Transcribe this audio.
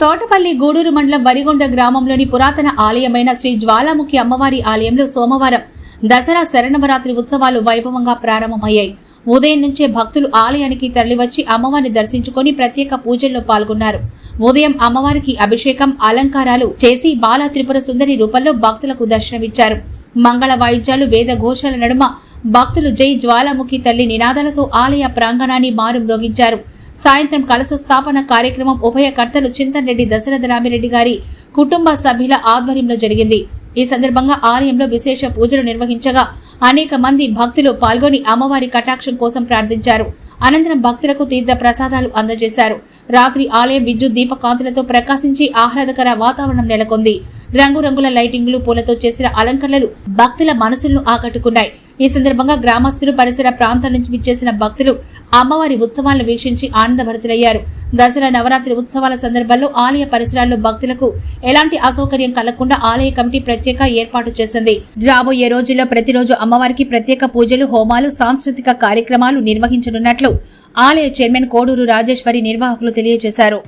తోటపల్లి గూడూరు మండలం వరిగొండ గ్రామంలోని పురాతన ఆలయమైన శ్రీ జ్వాలాముఖి అమ్మవారి ఆలయంలో సోమవారం దసరా శరణవరాత్రి ఉత్సవాలు వైభవంగా ప్రారంభమయ్యాయి. ఉదయం నుంచే భక్తులు ఆలయానికి తరలివచ్చి అమ్మవారిని దర్శించుకొని ప్రత్యేక పూజల్లో పాల్గొన్నారు. ఉదయం అమ్మవారికి అభిషేకం అలంకారాలు చేసి బాలా త్రిపుర సుందరి రూపంలో భక్తులకు దర్శనమిచ్చారు. మంగళ వాయిద్యాలు వేద ఘోషాల నడుమ భక్తులు జై జ్వాలాముఖి తల్లి నినాదాలతో ఆలయ ప్రాంగణాన్ని మారు మ్రోగించారు సాయంత్రం కలశ స్థాపన కార్యక్రమం ఉభయకర్తలు చింతన్ రెడ్డి దశరథ రామిరెడ్డి గారి కుటుంబ సభ్యుల ఆధ్వర్యంలో జరిగింది. ఈ సందర్భంగా ఆలయంలో విశేష పూజలు నిర్వహించగా అనేక మంది భక్తులు పాల్గొని అమ్మవారి కటాక్షం కోసం ప్రార్థించారు. అనంతరం భక్తులకు తీర్థ ప్రసాదాలు అందజేశారు. రాత్రి ఆలయం విద్యుత్ దీపకాంతులతో ప్రకాశించి ఆహ్లాదకర వాతావరణం నెలకొంది. రంగురంగుల లైటింగ్లు పూలతో చేసిన అలంకరణలు భక్తుల మనసులను ఆకట్టుకున్నాయి. ఈ సందర్భంగా గ్రామస్తులు పరిసర ప్రాంతాల నుంచి విచ్చేసిన భక్తులు అమ్మవారి ఉత్సవాలను వీక్షించి ఆనందభరితులయ్యారు. దసరా నవరాత్రి ఉత్సవాల సందర్భంలో ఆలయ పరిసరాల్లో భక్తులకు ఎలాంటి అసౌకర్యం కలగకుండా ఆలయ కమిటీ ప్రత్యేక ఏర్పాటు చేసింది. రాబోయే రోజుల్లో ప్రతిరోజు అమ్మవారికి ప్రత్యేక పూజలు హోమాలు సాంస్కృతిక కార్యక్రమాలు నిర్వహించనున్నట్లు ఆలయ చైర్మన్ కోడూరు రాజేశ్వరి నిర్వాహకులు తెలియజేశారు.